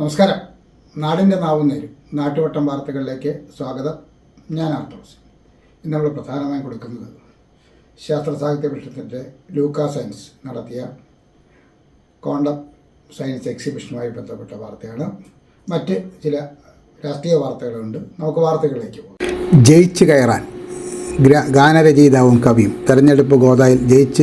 നമസ്കാരം. നാടിന്റെ നാവും നേരും. നാട്ടുവട്ടം വാർത്തകളിലേക്ക് സ്വാഗതം. ഞാൻ ആർത്തോസ് ഇന്ന് നമ്മൾ പ്രധാനമായും കൊടുക്കുന്നത് ശാസ്ത്ര സാഹിത്യ പരിഷത്തിന്റെ ലൂക്ക സയൻസ് നടത്തിയ കോണ്ടം സയൻസ് എക്സിബിഷനുമായി ബന്ധപ്പെട്ട വാർത്തയാണ്. മറ്റ് ചില രാഷ്ട്രീയ വാർത്തകളുണ്ട്. നമുക്ക് വാർത്തകളിലേക്ക് പോകാം. ജയിച്ച് കയറാൻ ഗാനരചയിതാവും കവിയും തെരഞ്ഞെടുപ്പ് ഗോദായിൽ ജയിച്ച്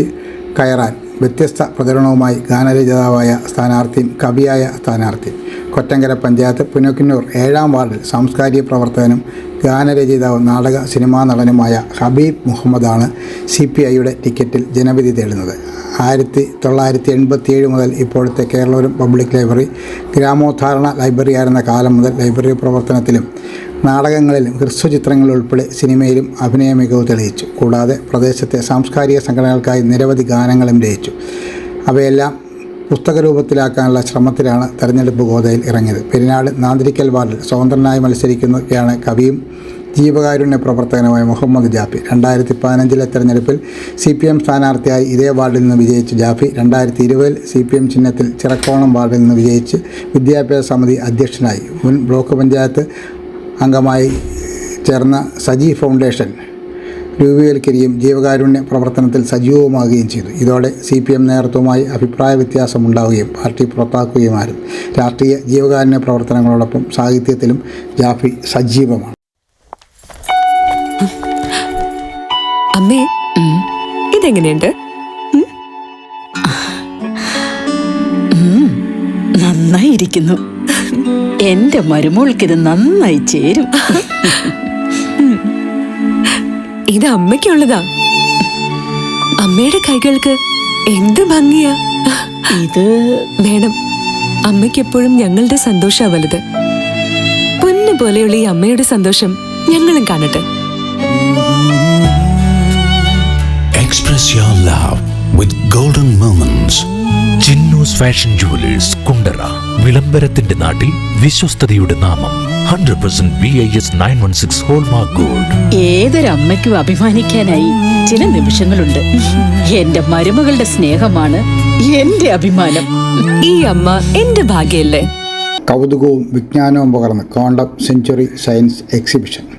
കയറാൻ വ്യത്യസ്ത പ്രചരണവുമായി ഗാനരചയിതാവായ സ്ഥാനാർത്ഥിയും കവിയായ സ്ഥാനാർത്ഥിയും കൊറ്റങ്കര പഞ്ചായത്ത് പുനക്കിന്നൂർ ഏഴാം വാർഡിൽ സാംസ്കാരിക പ്രവർത്തകനും ഗാനരചയിതാവും നാടക സിനിമാ നടനുമായ ഹബീബ് മുഹമ്മദാണ് സി പി ഐയുടെ ടിക്കറ്റിൽ ജനവിധി തേടുന്നത്. ആയിരത്തി തൊള്ളായിരത്തി എൺപത്തിയേഴ് മുതൽ ഇപ്പോഴത്തെ Keralapuram public library Gramoddharana library ആയിരുന്ന കാലം മുതൽ ലൈബ്രറി പ്രവർത്തനത്തിലും നാടകങ്ങളിലും ഹ്രസ്വചിത്രങ്ങൾ ഉൾപ്പെടെ സിനിമയിലും അഭിനയ മികവ് തെളിയിച്ചു. കൂടാതെ പ്രദേശത്തെ സാംസ്കാരിക സംഘടനകൾക്കായി നിരവധി ഗാനങ്ങളും രചിച്ചു. അവയെല്ലാം പുസ്തക രൂപത്തിലാക്കാനുള്ള ശ്രമത്തിലാണ് തെരഞ്ഞെടുപ്പ് ഗോതയിൽ ഇറങ്ങിയത്. പെരിനാട് നാന്തിരിക്കൽ വാർഡിൽ സ്വതന്ത്രനായി മത്സരിക്കുന്നവയാണ് കവിയും ജീവകാരുണ്യ പ്രവർത്തകനുമായ മുഹമ്മദ് ജാഫി. രണ്ടായിരത്തി പതിനഞ്ചിലെ തെരഞ്ഞെടുപ്പിൽ സി പി എം സ്ഥാനാർത്ഥിയായി ഇതേ വാർഡിൽ നിന്ന് വിജയിച്ച ജാഫി രണ്ടായിരത്തി ഇരുപതിൽ സി പി എം ചിഹ്നത്തിൽ ചിറക്കോണം വാർഡിൽ നിന്ന് വിജയിച്ച് വിദ്യാഭ്യാസ സമിതി അധ്യക്ഷനായി. മുൻ ബ്ലോക്ക് പഞ്ചായത്ത് അംഗമായി ചേർന്ന സജി ഫൗണ്ടേഷൻ രൂപീകരിക്കുകയും ജീവകാരുണ്യ പ്രവർത്തനത്തിൽ സജീവമാകുകയും ചെയ്തു. ഇതോടെ സി പി എം നേതൃത്വവുമായി അഭിപ്രായ വ്യത്യാസമുണ്ടാവുകയും പാർട്ടി പുറത്താക്കുകയുമായിരുന്നു. രാഷ്ട്രീയ ജീവകാരുണ്യ പ്രവർത്തനങ്ങളോടൊപ്പം സാഹിത്യത്തിലും ജാഫി സജീവമാണ്. അമ്മേ ഇതെങ്ങനെയുണ്ട്? നന്നായിരിക്കുന്നു. എന്റെ മരുമോൾക്കിത് നന്നായി ചേരും. ഇത് അമ്മയ്ക്കുള്ളതാ. അമ്മയുടെ കൈകൾക്ക് എന്ത് ഭംഗിയാ. ഇത് വേണം അമ്മയ്ക്കെപ്പോഴും ഞങ്ങളുടെ സന്തോഷാ വലുത്. പൊന്നു പോലെയുള്ള ഈ അമ്മയുടെ സന്തോഷം ഞങ്ങളും കാണട്ടെ. Express your love with golden moments. Chinnus fashion jewellers Kundara വിളംബരത്തിന്റെ നാട്ടിൽ വിശ്വസ്തയുടെ നാമം. Hundred percent B I S nine one six hallmark gold ഏതൊരമ്മയ്ക്കും അഭിമാനിക്കാനായി ചില നിമിഷങ്ങളുണ്ട്. എന്റെ മരുമകളുടെ സ്നേഹമാണ് എന്റെ അഭിമാനം. ഈ അമ്മ എന്റെ ഭാഗ്യല്ലേ? കൗതുകവും വിജ്ഞാനവും പകർന്ന് കോണ്ടം സെഞ്ചുറി സയൻസ് എക്സിബിഷൻ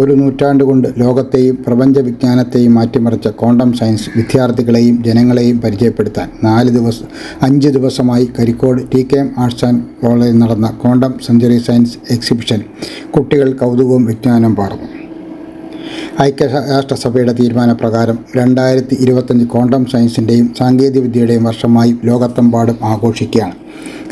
ഒരു നൂറ്റാണ്ട് കൊണ്ട് ലോകത്തെയും പ്രപഞ്ച വിജ്ഞാനത്തെയും മാറ്റിമറിച്ച ക്വാണ്ടം സയൻസ് വിദ്യാർത്ഥികളെയും ജനങ്ങളെയും പരിചയപ്പെടുത്താൻ നാല് ദിവസം അഞ്ച് ദിവസമായി Karicode T K M arts and കോളേജിൽ നടന്ന ക്വാണ്ടം സെഞ്ചുറി സയൻസ് എക്സിബിഷൻ കുട്ടികൾ കൗതുകവും വിജ്ഞാനം പകർന്നു ഐക്യരാഷ്ട്രസഭയുടെ തീരുമാനപ്രകാരം രണ്ടായിരത്തി ഇരുപത്തഞ്ച് ക്വാണ്ടം സയൻസിന്റെയും സാങ്കേതികവിദ്യയുടെയും വർഷമായി ലോകത്തെമ്പാടും ആഘോഷിക്കുകയാണ്.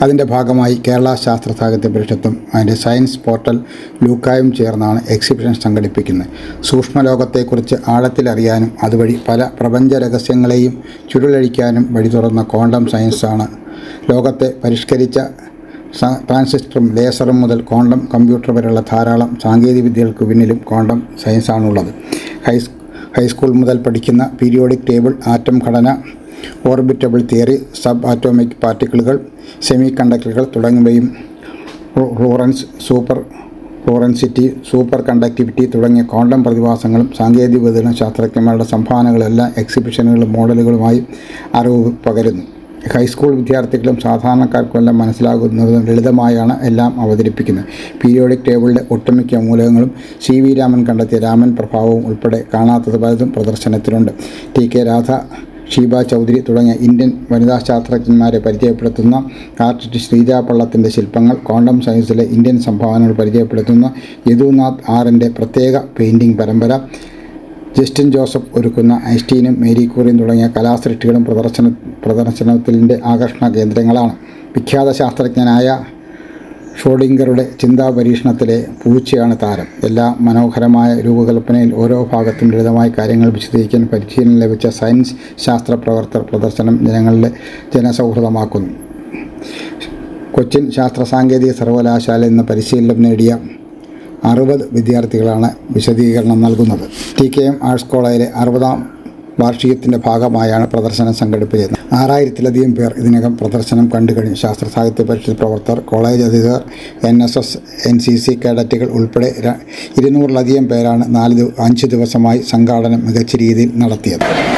അതിന്റെ ഭാഗമായി കേരള ശാസ്ത്ര സാഹിത്യ പരിഷത്തും അതിന്റെ സയൻസ് പോർട്ടൽ ലൂക്കായും ചേർന്നാണ് എക്സിബിഷൻ സംഘടിപ്പിക്കുന്നത്. സൂക്ഷ്മലോകത്തെക്കുറിച്ച് ആഴത്തിലറിയാനും അതുവഴി പല പ്രപഞ്ച രഹസ്യങ്ങളെയും ചുരുളഴിക്കാനും വഴി തുറന്ന ക്വാണ്ടം സയൻസാണ് ലോകത്തെ പരിഷ്കരിച്ച ട്രാൻസിസ്റ്ററും ലേസറും മുതൽ ക്വാണ്ടം കമ്പ്യൂട്ടർ വരെയുള്ള ധാരാളം സാങ്കേതികവിദ്യകൾക്ക് പിന്നിലും ക്വാണ്ടം സയൻസാണുള്ളത്. ഹൈസ് ഹൈസ്കൂൾ മുതൽ പഠിക്കുന്ന പീരിയോഡിക് ടേബിൾ ആറ്റം ഘടന ഓർബിറ്റബിൾ തിയറി സബ് ആറ്റോമിക് പാർട്ടിക്കിളുകൾ സെമി കണ്ടക്ടറുകൾ തുടങ്ങിയവയും ഫ്ലോറൻസ് സൂപ്പർ ഫ്ലൂറൻസിറ്റി സൂപ്പർ കണ്ടക്ടിവിറ്റി തുടങ്ങിയ ക്വാണ്ടം പ്രതിഭാസങ്ങളും സാങ്കേതിക വിതരണ ശാസ്ത്രജ്ഞന്മാരുടെ സംഭാവനകളെല്ലാം എക്സിബിഷനുകളും മോഡലുകളുമായി അറിവ് പകരുന്നു. ഹൈസ്കൂൾ വിദ്യാർത്ഥികളും സാധാരണക്കാർക്കുമെല്ലാം മനസ്സിലാകുന്നതും ലളിതമായാണ് എല്ലാം അവതരിപ്പിക്കുന്നത്. പീരിയോഡിക് ടേബിളിലെ ഒട്ടുമിക്ക മൂലകങ്ങളും സി വി രാമൻ കണ്ടെത്തിയ രാമൻ പ്രഭാവവും ഉൾപ്പെടെ കാണാത്തത് പലതും പ്രദർശനത്തിലുണ്ട്. ടി കെ രാധ ഷീബ ചൗധരി തുടങ്ങിയ ഇന്ത്യൻ വനിതാ ശാസ്ത്രജ്ഞന്മാരെ പരിചയപ്പെടുത്തുന്ന ആർട്ടിസ്റ്റ് ശ്രീജ പള്ളത്തിന്റെ ശില്പങ്ങൾ ക്വാണ്ടം സയൻസിലെ ഇന്ത്യൻ സംഭാവനകൾ പരിചയപ്പെടുത്തുന്ന യദുനാഥ് ആറിന്റെ പ്രത്യേക പെയിന്റിംഗ് പരമ്പര ജസ്റ്റിൻ ജോസഫ് ഒരുക്കുന്ന ഐസ്റ്റീനും മേരി കൂറിയും തുടങ്ങിയ കലാസൃഷ്ടികളും പ്രദർശന പ്രദർശനത്തിന്റെ ആകർഷണ കേന്ദ്രങ്ങളാണ്. വിഖ്യാത ശാസ്ത്രജ്ഞനായ ഷോഡിങ്കറുടെ ചിന്താ പരീക്ഷണത്തിലെ പൂച്ചയാണ് താരം. എല്ലാ മനോഹരമായ രൂപകൽപ്പനയിൽ ഓരോ ഭാഗത്തും ലളിതമായ കാര്യങ്ങൾ വിശദീകരിക്കാൻ പരിശീലനം ലഭിച്ച സയൻസ് ശാസ്ത്ര പ്രവർത്തകർ പ്രദർശനം ജനങ്ങളുടെ ജനസൗഹൃദമാക്കുന്നു. കൊച്ചിൻ ശാസ്ത്ര സാങ്കേതിക സർവകലാശാലയിൽ നിന്ന് പരിശീലനം നേടിയ അറുപത് വിദ്യാർത്ഥികളാണ് വിശദീകരണം നൽകുന്നത്. ടി കെ എം ആർട്സ് കോളേജിലെ അറുപതാം വാർഷികത്തിന്റെ ഭാഗമായാണ് പ്രദർശനം സംഘടിപ്പിച്ചത്. ആറായിരത്തിലധികം പേർ ഇതിനകം പ്രദർശനം കണ്ടു കഴിഞ്ഞു. ശാസ്ത്ര സാഹിത്യ പരിഷത്ത് പ്രവർത്തകർ കോളേജ് അധികൃതർ N S S N C C കേഡറ്റുകൾ ഉൾപ്പെടെ ഇരുന്നൂറിലധികം പേരാണ് നാല് അഞ്ച് ദിവസമായി സംഘാടനം മികച്ച രീതിയിൽ നടത്തിയത്.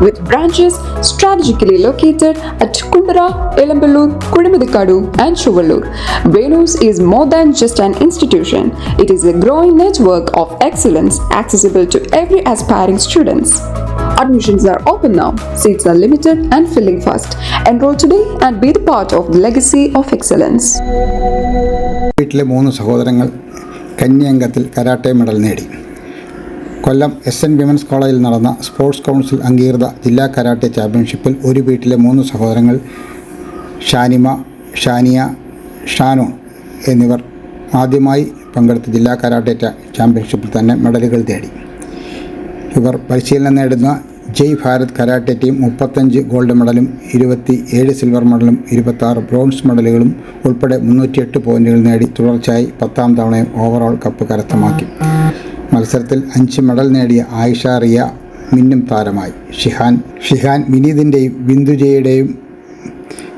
with branches strategically located at Kundara, Elamballur, Kudimadikadu, and Chuvallur. Venus is more than just an institution. It is a growing network of excellence accessible to every aspiring students. Admissions are open now. Seats are limited and filling fast. Enroll today and be the part of the legacy of excellence. വീട്ടിലെ മൂന്ന് സഹോദരങ്ങൾ കന്യംഗത്തിൽ karate medal നേടി കൊല്ലം S N women's കോളേജിൽ നടന്ന sports council അംഗീകൃത ജില്ലാ karate ചാമ്പ്യൻഷിപ്പിൽ ഒരു വീട്ടിലെ മൂന്ന് സഹോദരങ്ങൾ ഷാനിമ ഷാനിയ ഷാനു എന്നിവർ ആദ്യമായി പങ്കെടുത്ത ജില്ലാ കരാട്ടെ ചാമ്പ്യൻഷിപ്പിൽ തന്നെ മെഡലുകൾ നേടി. ഇവർ പരിശീലനം നേടുന്ന ജയ് ഭാരത് കരാട്ടെ ടീം മുപ്പത്തഞ്ച് ഗോൾഡ് മെഡലും ഇരുപത്തി ഏഴ് സിൽവർ മെഡലും ഇരുപത്താറ് ബ്രോൺസ് മെഡലുകളും ഉൾപ്പെടെ മുന്നൂറ്റിയെട്ട് പോയിന്റുകൾ നേടി തുടർച്ചയായി പത്താം തവണയും ഓവറോൾ കപ്പ് കരസ്ഥമാക്കി. മത്സരത്തിൽ അഞ്ച് മെഡൽ നേടിയ ആയിഷ റിയ മിന്നും താരമായി. ഷിഹാൻ ഷിഹാൻ വിനീതിന്റെയും ബിന്ദുജയുടെയും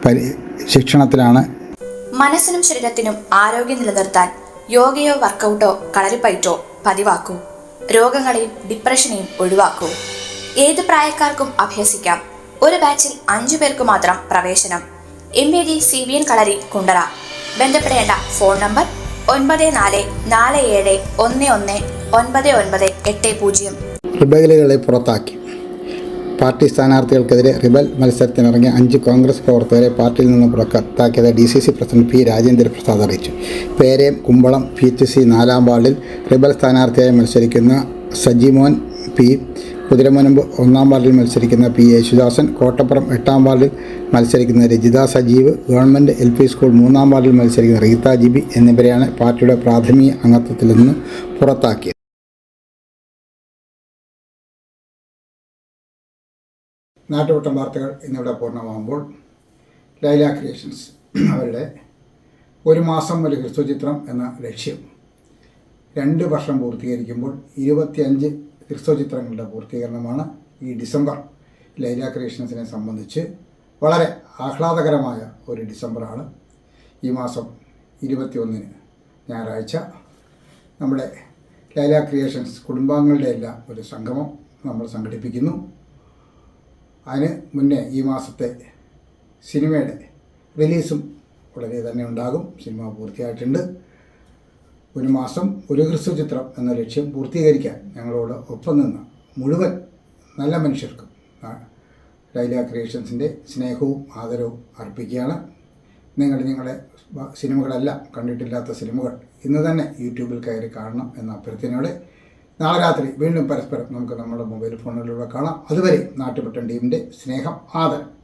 പരി ശിക്ഷണത്തിലാണ്. മനസ്സിനും ശരീരത്തിനും ആരോഗ്യം നിലനിർത്താൻ യോഗയോ വർക്കൗട്ടോ കളരിപ്പയറ്റോ പതിവാക്കൂ. രോഗങ്ങളെയും ഡിപ്രഷനെയും ഒഴിവാക്കൂ. ഏത് പ്രായക്കാർക്കും അഭ്യസിക്കാം. ഒരു ബാച്ചിൽ അഞ്ചു പേർക്ക് മാത്രം പ്രവേശനം. M A D C V N Kalari Kundara. ബന്ധപ്പെടേണ്ട ഫോൺ നമ്പർ ഒൻപത് നാല് നാല് ഏഴ് ഒന്ന് ഒന്ന് ഒൻപത് ഒൻപത് എട്ട് പൂജ്യം. റിബലുകളെ പുറത്താക്കി. പാർട്ടി സ്ഥാനാർത്ഥികൾക്കെതിരെ റിബൽ മത്സരത്തിനിറങ്ങിയ അഞ്ച് കോൺഗ്രസ് പ്രവർത്തകരെ പാർട്ടിയിൽ നിന്ന് പുറത്താക്കിയത് D C C president P Rajendra Prasad അറിയിച്ചു. പേരേം കുമ്പളം പി ടി സി നാലാം വാർഡിൽ റിബൽ സ്ഥാനാർത്ഥിയായി മത്സരിക്കുന്ന സജിമോൻ പി കുതിരമുനമ്പ് ഒന്നാം വാർഡിൽ മത്സരിക്കുന്ന പി യേശുദാസൻ കോട്ടപ്പുറം എട്ടാം വാർഡിൽ മത്സരിക്കുന്ന Rajitha Sajeev government L P school മൂന്നാം വാർഡിൽ മത്സരിക്കുന്ന റീത്ത ജിബി എന്നിവരെയാണ് പാർട്ടിയുടെ പ്രാഥമിക അംഗത്വത്തിൽ നിന്ന് പുറത്താക്കിയത്. നാട്ടുവട്ടം വാർത്തകൾ എന്നിവിടെ പൂർണമാകുമ്പോൾ ലൈല ക്രിയേഷൻസ് അവരുടെ ഒരു മാസം ഒരു ക്രിസ്തുചിത്രം എന്ന ലക്ഷ്യം. രണ്ട് വർഷം പൂർത്തീകരിക്കുമ്പോൾ ഇരുപത്തിയഞ്ച് ഹ്രസ്വചിത്രങ്ങളുടെ പൂർത്തീകരണമാണ് ഈ ഡിസംബർ. ലൈല ക്രിയേഷൻസിനെ സംബന്ധിച്ച് വളരെ ആഹ്ലാദകരമായ ഒരു ഡിസംബറാണ്. ഈ മാസം ഇരുപത്തിയൊന്നിന് ഞായറാഴ്ച നമ്മുടെ ലൈല ക്രിയേഷൻസ് കുടുംബാംഗങ്ങളുടെ എല്ലാം ഒരു സംഗമം നമ്മൾ സംഘടിപ്പിക്കുന്നു. അതിന് മുന്നേ ഈ മാസത്തെ സിനിമയുടെ റിലീസും ഉടനെ തന്നെ ഉണ്ടാകും. സിനിമ പൂർത്തിയായിട്ടുണ്ട്. ഒരു മാസം ഒരു ഹ്രസ്വചിത്രം എന്ന ലക്ഷ്യം പൂർത്തീകരിക്കാൻ ഞങ്ങളോട് ഒപ്പം നിന്ന മുഴുവൻ നല്ല മനുഷ്യർക്കും ലൈല ക്രിയേഷൻസിന്റെ സ്നേഹവും ആദരവും അർപ്പിക്കുകയാണ്. നിങ്ങൾ നിങ്ങളുടെ സിനിമകളെല്ലാം കണ്ടിട്ടില്ലാത്ത സിനിമകൾ ഇന്ന് തന്നെ യൂട്യൂബിൽ കയറി കാണണം എന്ന അഭ്യർത്ഥനയോടെ നാളെ രാത്രി വീണ്ടും പരസ്പരം നമുക്ക് നമ്മുടെ മൊബൈൽ ഫോണുകളിലൂടെ കാണാം. അതുവരെ നാട്ടുപെട്ടൻ ടീമിന്റെ സ്നേഹം ആദരം.